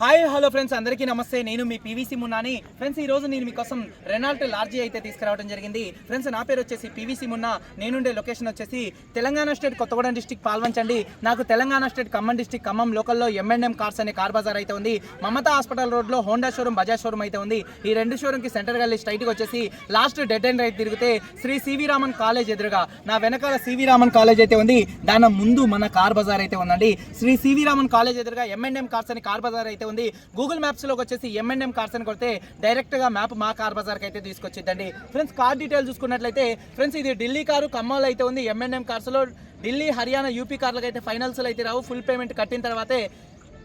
Hi hello friends అందరికీ నమస్తే. నేను మీ పీవీసీ మున్నాని. ఫ్రెండ్స్ ఈ రోజు నేను మీకోసం రెనాల్ట్ లార్జీ అయితే తీసుకురావడం జరిగింది. ఫ్రెండ్స్ నా పేరు వచ్చేసి పీవీసీ మున్నా. నేనుండే లొకేషన్ వచ్చేసి తెలంగాణ స్టేట్ కొత్తగూడెం డిస్టిక్ పాల్వంచండి. నాకు తెలంగాణ స్టేట్ ఖమ్మం డిస్టిక్ ఖమ్మం లోకల్లో ఎంఎన్ఎం కార్స్ అనే కార్ బజార్ అయితే ఉంది. మమతా హాస్పిటల్ రోడ్లో హోండా షోరూమ్ బజాజ్ షోరూమ్ అయితే ఉంది. ఈ రెండు షోరూమ్కి సెంటర్ వెళ్ళి స్ట్రైట్గా వచ్చేసి లాస్ట్ డెడ్ అండ్ రైట్ తిరిగితే శ్రీ సివి రామన్ కాలేజ్ ఎదురుగా నా వెనకాల సివి రామన్ కాలేజ్ అయితే ఉంది. దాని ముందు మన కార్ బజార్ అయితే ఉందండి. శ్రీ సివి రామన్ కాలేజ్ ఎదురుగా ఎంఎన్ఎం కార్స్ అని కార్ బజార్ అయితే ఉంది. గూగుల్ మ్యాప్స్లోకి వచ్చేసి ఎంఎన్ఎం కార్స్ అని కొడితే డైరెక్ట్గా మ్యాప్ మా కార్ బజార్కి అయితే తీసుకొచ్చిందండి ఫ్రెండ్స్ కార్ డీటెయిల్ చూసుకున్నట్లయితే ఫ్రెండ్స్ ఇది ఢిల్లీ కారు ఖమ్మంలో అయితే ఉంది. ఎంఎన్ఎం కార్స్లో ఢిల్లీ హర్యానా యూపీ కార్లకు అయితే ఫైనల్స్లో అయితే రావు. ఫుల్ పేమెంట్ కట్టిన తర్వాతే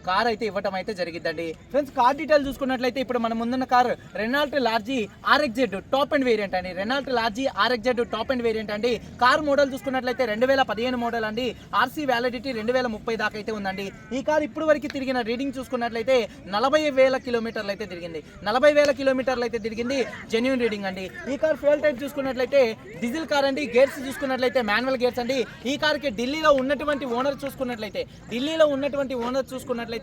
కార్ అయితే ఇవ్వటం అయితే జరిగిందండి ఫ్రెండ్స్ కార్ డీటెయిల్ చూసుకున్నట్లయితే ఇప్పుడు మన ముందున్న car Renault Lodgy RXZ top and variant అండి. Renault Lodgy RXZ top and variant అండి. కార్ మోడల్ చూసుకున్నట్లయితే రెండు వేల పదిహేను మోడల్ అండి. ఆర్సీ వ్యాలిడిటీ రెండు వేల ముప్పై దాకా అయితే ఉందండి. ఈ కార్ ఇప్పుడు వరకు తిరిగిన రీడింగ్ చూసుకున్నట్లయితే నలభై వేల కిలోమీటర్లు అయితే తిరిగింది. నలభై వేల కిలోమీటర్లు అయితే తిరిగింది జెన్యున్ రీడింగ్ అండి. ఈ కార్ ఫ్యూల్ టైప్ చూసుకున్నట్లయితే డీజిల్ కార్ అండి. గేర్స్ చూసుకున్నట్లయితే మాన్యువల్ గేర్స్ అండి. ఈ కార్కి ఢిల్లీలో ఉన్నటువంటి ఓనర్ చూసుకున్నట్లయితే ఢిల్లీలో ఉన్నటువంటి ఓనర్ చూసుకున్నట్లయితే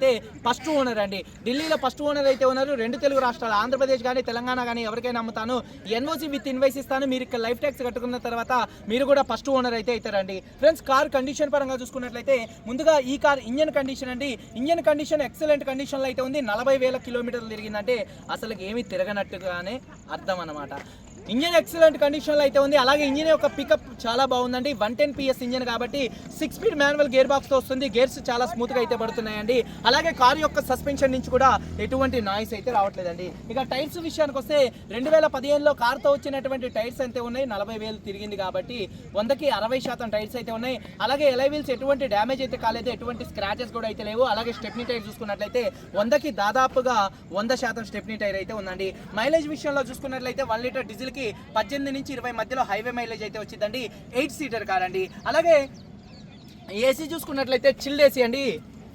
ఫస్ట్ ఓనర్ అండి. ఢిల్లీలో ఫస్ట్ ఓనర్ అయితే ఉన్నారు. రెండు తెలుగు రాష్ట్రాలు ఆంధ్రప్రదేశ్ కానీ తెలంగాణ కానీ ఎవరికైనా అమ్ముతాను. ఎన్ఓసి విత్ ఇన్వైస్ ఇస్తాను. మీరు ఇక్కడ లైఫ్ ట్యాక్స్ కట్టుకున్న తర్వాత మీరు కూడా ఫస్ట్ ఓనర్ అయితే అవుతారండి. ఫ్రెండ్స్ కార్ కండిషన్ పరంగా చూసుకున్నట్లయితే ముందుగా ఈ కార్ ఇంజన్ కండిషన్ అండి. ఇంజన్ కండిషన్ ఎక్సలెంట్ కండిషన్లో అయితే ఉంది. నలభై వేల కిలోమీటర్లు తిరిగిందంటే అసలు ఏమీ తిరగనట్టుగానే అర్థం అనమాట ఇంజన్ ఎక్సలెంట్ కండిషన్లో అయితే ఉంది. అలాగే ఇంజిన్ యొక్క పికప్ చాలా బాగుందండి. వన్ టెన్ పిఎస్ ఇంజిన్ కాబట్టి సిక్స్ స్పీడ్ మాన్యువల్ గేర్ బాక్స్తో వస్తుంది. గేర్స్ చాలా స్మూత్గా అయితే పడుతున్నాయండి. అలాగే కారు యొక్క సస్పెన్షన్ నుంచి కూడా ఎటువంటి నాయిస్ అయితే రావట్లేదండి. ఇక టైర్స్ విషయానికి వస్తే రెండు వేల పదిహేనులో కార్తో వచ్చినటువంటి టైర్స్ అయితే ఉన్నాయి. నలభై వేలు తిరిగింది కాబట్టి వందకి అరవై శాతం టైర్స్ అయితే ఉన్నాయి. అలాగే ఎలై వీల్స్ ఎటువంటి డ్యామేజ్ అయితే కాలేదు. ఎటువంటి స్క్రాచెస్ కూడా అయితే లేవు. అలాగే స్టెప్నీ టైర్ చూసుకున్నట్లయితే వందకి దాదాపుగా వంద శాతం స్టెప్నీ టైర్ అయితే ఉందండి. మైలేజ్ విషయంలో చూసుకున్నట్లయితే వన్ లీటర్ డీజిల్ మనకి పద్దెనిమిది నుంచి ఇరవై మధ్యలో హైవే మైలేజ్ అయితే వచ్చిందండి. ఎయిట్ సీటర్ కార్ అండి అలాగే ఏసీ చూసుకున్నట్లయితే చిల్డ్ ఏసీ అండి.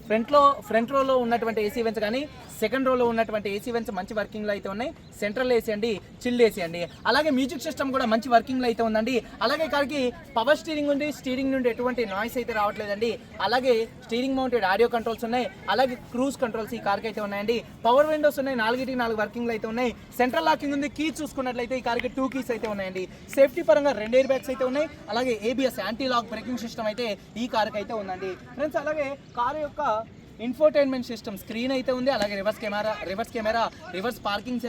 ఫ్రంట్లో ఫ్రంట్ రోలో ఉన్నటువంటి ఏసీ వెన్స్ కానీ సెకండ్ రోలో ఉన్నటువంటి ఏసీ వెన్స్ మంచి వర్కింగ్లో అయితే ఉన్నాయి. సెంట్రల్ ఏసీ అండి చిల్డ్ ఏసీ అండి. అలాగే మ్యూజిక్ సిస్టమ్ కూడా మంచి వర్కింగ్లో అయితే ఉందండి. అలాగే కారికి పవర్ స్టీరింగ్ ఉంది. స్టీరింగ్ నుండి ఎటువంటి నాయిస్ అయితే రావట్లేదండి. అలాగే స్టీరింగ్ మౌంటెడ్ ఆడియో కంట్రోల్స్ ఉన్నాయి. అలాగే క్రూజ్ కంట్రోల్స్ ఈ కార్కి అయితే ఉన్నాయండి. పవర్ విండోస్ ఉన్నాయి. నాలుగిటి నాలుగు వర్కింగ్లు అయితే ఉన్నాయి. సెంట్రల్ లాకింగ్ ఉంది. కీ చూసుకున్నట్లయితే ఈ కార్కి టూ కీస్ అయితే ఉన్నాయండి. సేఫ్టీ పరంగా రెండు ఎయిర్ బ్యాగ్స్ అయితే ఉన్నాయి. అలాగే ABS anti lock braking system అయితే ఈ కార్కి అయితే ఉందండి. ఫ్రెండ్స్ అలాగే కారు యొక్క ఇన్ఫోటైన్మెంట్ సిస్టమ్ స్క్రీన్ అయితే ఉంది అలాగే reverse camera reverse camera reverse parking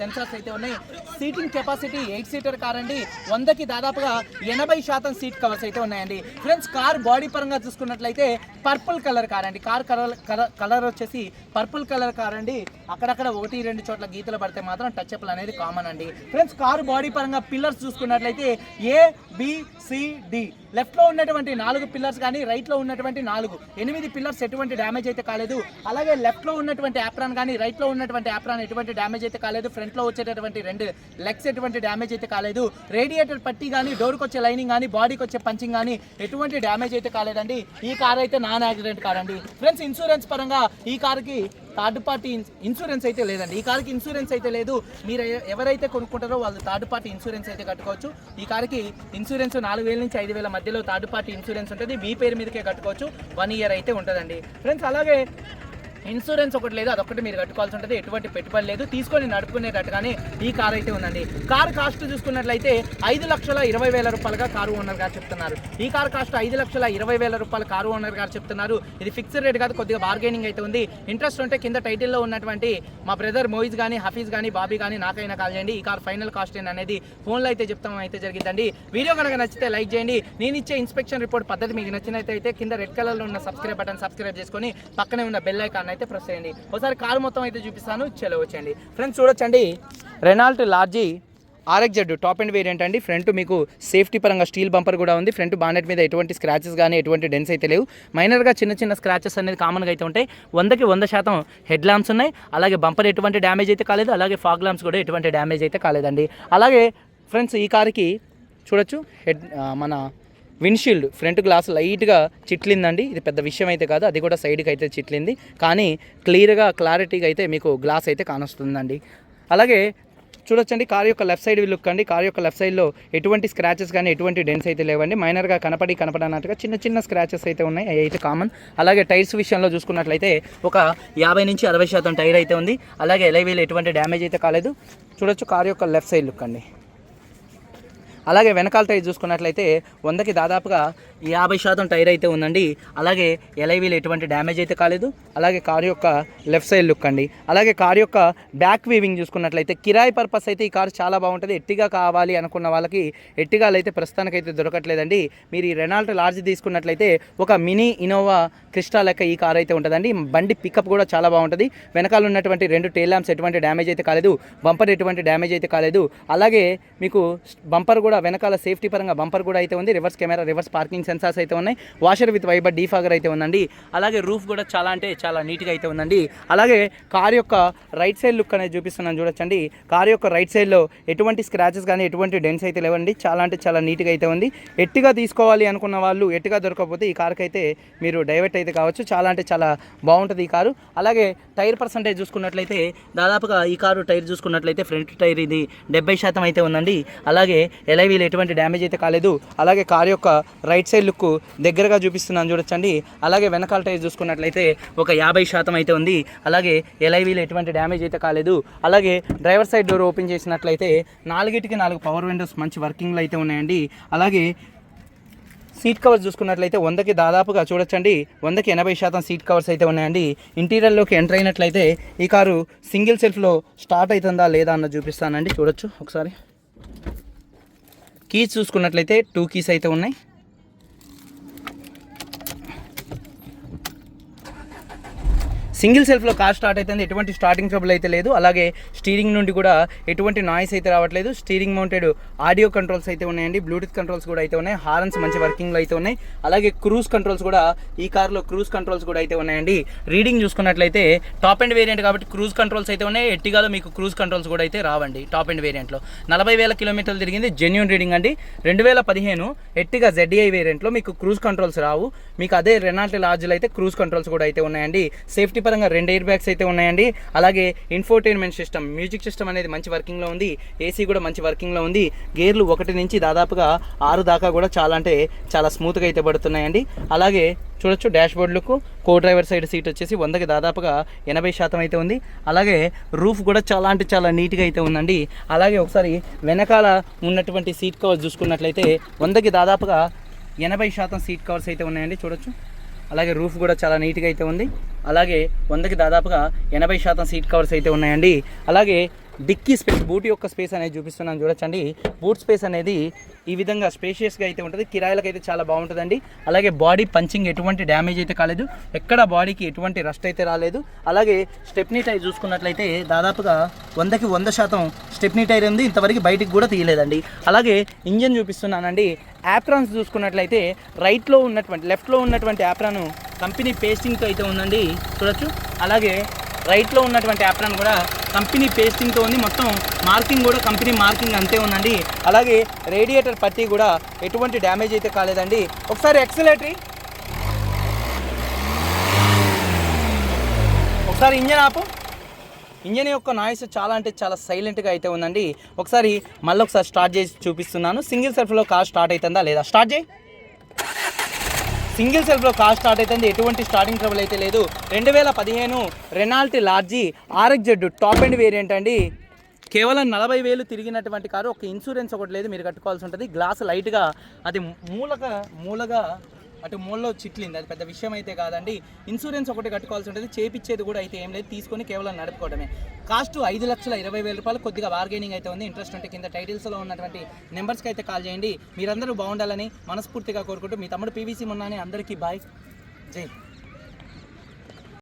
sensors అయితే ఉన్నాయి. Seating capacity eight seater car అండి. వందకి దాదాపుగా ఎనభై శాతం సీట్ కవర్స్ అయితే ఉన్నాయండి. ఫ్రెండ్స్ కార్ బాడీ పరంగా చూసుకున్నట్లయితే పర్పుల్ కలర్ కార్ అండి. కార్ కలర్ కలర్ వచ్చేసి పర్పుల్ కలర్ కార్ అండి. అక్కడక్కడ ఒకటి రెండు చోట్ల గీతలు పడితే మాత్రం టచ్ అప్లు అనేది కామన్ అండి. ఫ్రెండ్స్ కార్ బాడీ పరంగా పిల్లర్స్ చూసుకున్నట్లయితే ఏ బి సి డి లెఫ్ట్లో ఉన్నటువంటి నాలుగు పిల్లర్స్ కానీ రైట్లో ఉన్నటువంటి నాలుగు. ఎనిమిది పిల్లర్స్ ఎటువంటి డ్యామేజ్ అయితే కాలేదు. అలాగే లెఫ్ట్లో ఉన్నటువంటి యాప్రాన్ కానీ రైట్లో ఉన్నటువంటి యాప్రాన్ ఎటువంటి డ్యామేజ్ అయితే కాలేదు. ఫ్రంట్లో వచ్చేటటువంటి రెండు లెగ్స్ ఎటువంటి డ్యామేజ్ అయితే కాలేదు. రేడియేటర్ పట్టి కానీ డోర్కి వచ్చే లైనింగ్ కానీ బాడీకి వచ్చే పంచింగ్ కానీ ఎటువంటి డ్యామేజ్ అయితే కాలేదండి. ఈ కార్ అయితే నాన్ యాక్సిడెంట్ కార్ అండి. ఫ్రెండ్స్ ఇన్సూరెన్స్ పరంగా ఈ కార్కి థర్డ్ పార్టీ ఇన్సూరెన్స్ అయితే లేదండి. ఈ కార్కి ఇన్సూరెన్స్ అయితే లేదు. మీరు ఎవరైతే కొనుక్కుంటారో వాళ్ళు థర్డ్ పార్టీ ఇన్సూరెన్స్ అయితే కట్టుకోవచ్చు. ఈ కార్కి ఇన్సూరెన్స్ నాలుగు వేల నుంచి ఐదు వేల మధ్యలో థర్డ్ పార్టీ ఇన్సూరెన్స్ ఉంటుంది. మీ పేరు మీదకే కట్టుకోవచ్చు. వన్ ఇయర్ అయితే ఉంటుందండి. ఫ్రెండ్స్ అలాగే ఇన్సూరెన్స్ ఒకటి లేదు అదొకటి మీరు కట్టుకోవాల్సి ఉంటుంది ఎటువంటి పెట్టుబడి లేదు తీసుకొని నడుపుకునేటట్టుగానే ఈ కార్ అయితే ఉందండి. కార్ కాస్ట్ చూసుకున్నట్లయితే ఐదు లక్షల ఇరవై వేల రూపాయలుగా కారు ఓనర్ గారు చెప్తున్నారు. ఈ కార్ కాస్ట్ ఐదు లక్షల ఇరవై వేల రూపాయలు కారు ఓనర్ గారు చెప్తున్నారు. ఇది ఫిక్స్డ్ రేట్ కాదు కొద్దిగా బార్గెనింగ్ అయితే ఉంది. ఇంట్రెస్ట్ ఉంటే కింద టైటిల్లో ఉన్నటువంటి మా బ్రదర్ మోయిజ్ కానీ హఫీజ్ కానీ బాబీ కానీ నాకైనా కాల్ చేయండి. ఈ కార్ ఫైనల్ కాస్ట్ ఏంటి అనేది ఫోన్లో అయితే చెప్తాం అయితే జరిగిందండి. వీడియో కనుక నచ్చితే లైక్ చేయండి. నేను ఇచ్చే ఇన్స్పెక్షన్ రిపోర్ట్ పద్ధతి మీకు నచ్చినట్లయితే కింద రెడ్ కలర్లో ఉన్న సబ్స్క్రైబ్ బటన్ సబ్స్క్రైబ్ చేసుకొని పక్కనే ఉన్న బెల్ ఐకాన్ అయితే ప్రెస్ చేయండి ఒకసారి కారు మొత్తం అయితే చూపిస్తాను. చలో వచ్చేయండి. ఫ్రెండ్స్ చూడొచ్చండి. Renault Lodgy RXZ top end variant అండి. ఫ్రంట్ మీకు సేఫ్టీ పరంగా స్టీల్ బంపర్ కూడా ఉంది. ఫ్రంట్ బానెట్ మీద ఎటువంటి స్క్రాచెస్ కానీ ఎటువంటి డెన్స్ అయితే లేవు. మైనర్గా చిన్న చిన్న స్క్రాచెస్ అనేది కామన్గా అయితే ఉంటాయి. వందకి వంద శాతం హెడ్ ల్యాంప్స్ ఉన్నాయి. అలాగే బంపర్ ఎటువంటి డ్యామేజ్ అయితే కాలేదు. అలాగే ఫాగ్ ల్యాంప్స్ కూడా ఎటువంటి డ్యామేజ్ అయితే కాలేదండి. అలాగే ఫ్రెండ్స్ ఈ కార్కి చూడొచ్చు. హెడ్ మన విండ్షీల్డ్ ఫ్రంట్ గ్లాస్ లైట్గా చిట్లిందండి. ఇది పెద్ద విషయం అయితే కాదు అది కూడా సైడ్కి అయితే చిట్లింది. కానీ క్లియర్గా క్లారిటీగా అయితే మీకు గ్లాస్ అయితే కానొస్తుందండి. అలాగే చూడొచ్చండి కార్ యొక్క లెఫ్ట్ సైడ్ లుక్ అండి. కార్ యొక్క లెఫ్ట్ సైడ్లో ఎటువంటి స్క్రాచెస్ కానీ ఎటువంటి డెన్స్ అయితే లేవండి. మైనర్గా కనపడి కనపడనట్టుగా చిన్న చిన్న స్క్రాచెస్ అయితే ఉన్నాయి. అవి అయితే కామన్ అలాగే టైర్స్ విషయంలో చూసుకున్నట్లయితే ఒక యాభై నుంచి అరవై శాతం టైర్ అయితే ఉంది. అలాగే ఎలైవీలు ఎటువంటి డ్యామేజ్ అయితే కాలేదు. చూడొచ్చు కార్ యొక్క లెఫ్ట్ సైడ్ లుక్ అండి. అలాగే వెనకాల టైర్ చూసుకున్నట్లయితే వందకి దాదాపుగా యాభై శాతం టైర్ అయితే ఉందండి. అలాగే ఎలైవీలు ఎటువంటి డ్యామేజ్ అయితే కాలేదు. అలాగే కారు యొక్క లెఫ్ట్ సైడ్ లుక్ అండి. అలాగే కారు యొక్క బ్యాక్ వీవింగ్ చూసుకున్నట్లయితే కిరాయి పర్పస్ అయితే ఈ కారు చాలా బాగుంటుంది. ఎట్టిగా కావాలి అనుకున్న వాళ్ళకి ఎట్టిగాలు అయితే ప్రస్తుతానికైతే దొరకట్లేదండి. మీరు ఈ రెనాల్ట్ లార్జ్ తీసుకున్నట్లయితే ఒక మినీ ఇనోవా క్రిస్టా లెక్క ఈ కార్ అయితే ఉంటుందండి. బండి పికప్ కూడా చాలా బాగుంటుంది. వెనకాల ఉన్నటువంటి రెండు టైల్ ల్యాంప్స్ ఎటువంటి డ్యామేజ్ అయితే కాలేదు. బంపర్ ఎటువంటి డ్యామేజ్ అయితే కాలేదు. అలాగే మీకు బంపర్ కూడా వెనకాల సేఫ్టీ పరంగా బంపర్ కూడా అయితే ఉంది. Reverse camera reverse parking sensors అయితే ఉన్నాయి. వాషర్ విత్ వైబర్ డీఫాగర్ అయితే ఉందండి. అలాగే రూఫ్ కూడా చాలా అంటే చాలా నీట్గా అయితే ఉందండి. అలాగే కార్ యొక్క రైట్ సైడ్ లుక్ అనేది చూపిస్తున్నాను చూడొచ్చండి. కార్ యొక్క రైట్ సైడ్లో ఎటువంటి స్క్రాచెస్ కానీ ఎటువంటి డెన్స్ అయితే లేవండి. చాలా అంటే చాలా నీట్గా అయితే ఉంది. ఎట్టిగా తీసుకోవాలి అనుకున్న వాళ్ళు ఎట్టిగా దొరకకపోతే ఈ కార్కి అయితే మీరు డైవర్ట్ అయితే కావచ్చు. చాలా అంటే చాలా బాగుంటుంది ఈ కారు. అలాగే టైర్ పర్సంటేజ్ చూసుకున్నట్లయితే దాదాపుగా ఈ కారు టైర్ చూసుకున్నట్లయితే ఫ్రంట్ టైర్ ఇది డెబ్బై శాతం అయితే ఉందండి. అలాగే ఎలైవీలు ఎటువంటి డ్యామేజ్ అయితే కాలేదు. అలాగే కారు యొక్క రైట్ సైడ్ లుక్ దగ్గరగా చూపిస్తున్నాను చూడొచ్చండి. అలాగే వెనకాల టైర్ చూసుకున్నట్లయితే ఒక యాభై శాతం అయితే ఉంది. అలాగే ఎలైవీలు ఎటువంటి డ్యామేజ్ అయితే కాలేదు. అలాగే డ్రైవర్ సైడ్ డోర్ ఓపెన్ చేసినట్లయితే నాలుగిటికి నాలుగు పవర్ విండోస్ మంచి వర్కింగ్లో అయితే ఉన్నాయండి. అలాగే సీట్ కవర్స్ చూసుకున్నట్లయితే వందకి దాదాపుగా చూడొచ్చండి. వందకి ఎనభై శాతం సీట్ కవర్స్ అయితే ఉన్నాయండి. ఇంటీరియర్లోకి ఎంటర్ అయినట్లయితే ఈ కారు సింగిల్ సెల్ఫ్లో స్టార్ట్ అవుతుందా లేదా అన్న చూపిస్తానండి. చూడొచ్చు ఒకసారి. కీస్ చూసుకున్నట్లయితే టూ కీస్ అయితే ఉన్నాయి. సింగిల్ సెల్ఫ్లో కార్ స్టార్ట్ అవుతుంది ఎటువంటి స్టార్టింగ్ ట్రబుల్ అయితే లేదు. అలాగే స్టీరింగ్ నుండి కూడా ఎటువంటి నాయిస్ అయితే రావట్లేదు. స్టీరింగ్ మౌంటెడ్ ఆడియో కంట్రోల్స్ అయితే ఉన్నాయండి. బ్లూటూత్ కంట్రోల్స్ కూడా అయితే ఉన్నాయి. హార్న్స్ మంచి వర్కింగ్లో అయితే ఉన్నాయి. అలాగే క్రూజ్ కంట్రోల్స్ కూడా ఈ కార్లో క్రూజ్ కంట్రోల్స్ కూడా అయితే ఉన్నాయండి. రీడింగ్ చూసుకున్నట్లయితే టాప్ అండ్ వేరియంట్ కాబట్టి క్రూజ్ కంట్రోల్స్ అయితే ఉన్నాయి. ఎట్టిగాలో మీకు క్రూజ్ కంట్రోల్స్ కూడా అయితే రావండి టాప్ అండ్ వేరియంట్లో. నలభై వేల కిలోమీటర్లు తిరిగింది జెన్యున్ రీడింగ్ అండి. రెండు వేల పదిహేను ఎట్టిగా జెడ్ఐ వేరియంట్లో మీకు క్రూజ్ కంట్రోల్స్ రావు. మీకు అదే రెనాల్ట్ లార్జ్లో అయితే క్రూజ్ కంట్రోల్స్ కూడా అయితే ఉన్నాయండి. సేఫ్టీ పరంగా రెండు ఎయిర్ బ్యాగ్స్ అయితే ఉన్నాయండి. అలాగే ఇన్ఫోటైన్మెంట్ సిస్టమ్ మ్యూజిక్ సిస్టమ్ అనేది మంచి వర్కింగ్లో ఉంది. ఏసీ కూడా మంచి వర్కింగ్లో ఉంది. గేర్లు ఒకటి నుంచి దాదాపుగా ఆరు దాకా కూడా చాలా అంటే చాలా స్మూత్గా అయితే పడుతున్నాయండి. అలాగే చూడొచ్చు డాష్ బోర్డులకు కో డ్రైవర్ సైడ్ సీట్ వచ్చేసి వందకి దాదాపుగా ఎనభై శాతం అయితే ఉంది. అలాగే రూఫ్ కూడా చాలా అంటే చాలా నీట్గా అయితే ఉందండి. అలాగే ఒకసారి వెనకాల ఉన్నటువంటి సీట్ కవర్స్ చూసుకున్నట్లయితే వందకి దాదాపుగా ఎనభై శాతం సీట్ కవర్స్ అయితే ఉన్నాయండి. చూడొచ్చు. అలాగే రూఫ్ కూడా చాలా నీట్గా అయితే ఉంది. అలాగే వందకి దాదాపుగా ఎనభై శాతం సీట్ కవర్స్ అయితే ఉన్నాయండి. అలాగే డిక్కీ స్పేస్ బూట్ యొక్క స్పేస్ అనేది చూపిస్తున్నాను చూడొచ్చండి. బూట్ స్పేస్ అనేది ఈ విధంగా స్పేషియస్గా అయితే ఉంటుంది. కిరాయిలకు అయితే చాలా బాగుంటుందండి. అలాగే బాడీ పంచింగ్ ఎటువంటి డ్యామేజ్ అయితే కాలేదు. ఎక్కడ బాడీకి ఎటువంటి రస్ట్ అయితే రాలేదు. అలాగే స్టెప్నీ టైర్ చూసుకున్నట్లయితే దాదాపుగా వందకి వంద శాతం స్టెప్నీ టైర్ ఉంది. ఇంతవరకు బయటికి కూడా తీయలేదండి. అలాగే ఇంజన్ చూపిస్తున్నానండి. యాప్రాన్స్ చూసుకున్నట్లయితే రైట్లో ఉన్నటువంటి లెఫ్ట్లో ఉన్నటువంటి యాప్రాను కంపెనీ పేస్టింగ్తో అయితే ఉందండి. చూడొచ్చు. అలాగే రైట్లో ఉన్నటువంటి యాప్రాన్ కూడా కంపెనీ పేస్టింగ్తో ఉంది. మొత్తం మార్కింగ్ కూడా కంపెనీ మార్కింగ్ అంతే ఉందండి. అలాగే రేడియేటర్ పట్టి కూడా ఎటువంటి డ్యామేజ్ అయితే కాలేదండి. ఒకసారి ఎక్సలేటరీ. ఒకసారి ఇంజన్ ఆపు. ఇంజన్ యొక్క నాయిస్ చాలా అంటే చాలా సైలెంట్గా అయితే ఉందండి. ఒకసారి మళ్ళీ ఒకసారి స్టార్ట్ చేసి చూపిస్తున్నాను. సింగిల్ సెల్ఫ్లో కార్ స్టార్ట్ అవుతుందా లేదా? స్టార్ట్ చేయి. సింగిల్ సెల్ఫ్లో కార్ స్టార్ట్ అవుతుంది. ఎటువంటి స్టార్టింగ్ ట్రబుల్ అయితే లేదు. రెండు వేల పదిహేను Renault Lodgy RX Z top end variant అండి. కేవలం నలభై వేలు తిరిగినటువంటి కారు. ఒక ఇన్సూరెన్స్ ఒకటి లేదు. మీరు కట్టుకోవాల్సి ఉంటుంది. గ్లాస్ లైట్గా అది మూలగా మూలగా అటు మూలలో చిట్లింది. అది పెద్ద విషయం అయితే కాదండి. ఇన్సూరెన్స్ ఒకటి కట్టుకోవాల్సి ఉంటుంది. చేపిచ్చేది కూడా అయితే ఏం లేదు. తీసుకొని కేవలం నడుపుకోవడమే. కాస్ట్ ఐదు లక్షల ఇరవై వేల రూపాయలు కొద్దిగా బార్గెనింగ్ అయితే ఉంది. ఇంట్రెస్ట్ ఉంటే కింద టైటిల్స్లో ఉన్నటువంటి నెంబర్స్కి అయితే కాల్ చేయండి. మీరందరూ బాగుండాలని మనస్ఫూర్తిగా కోరుకుంటూ మీ తమ్ముడు పీవీసీ మొన్ననే అందరికీ బాయ్ జై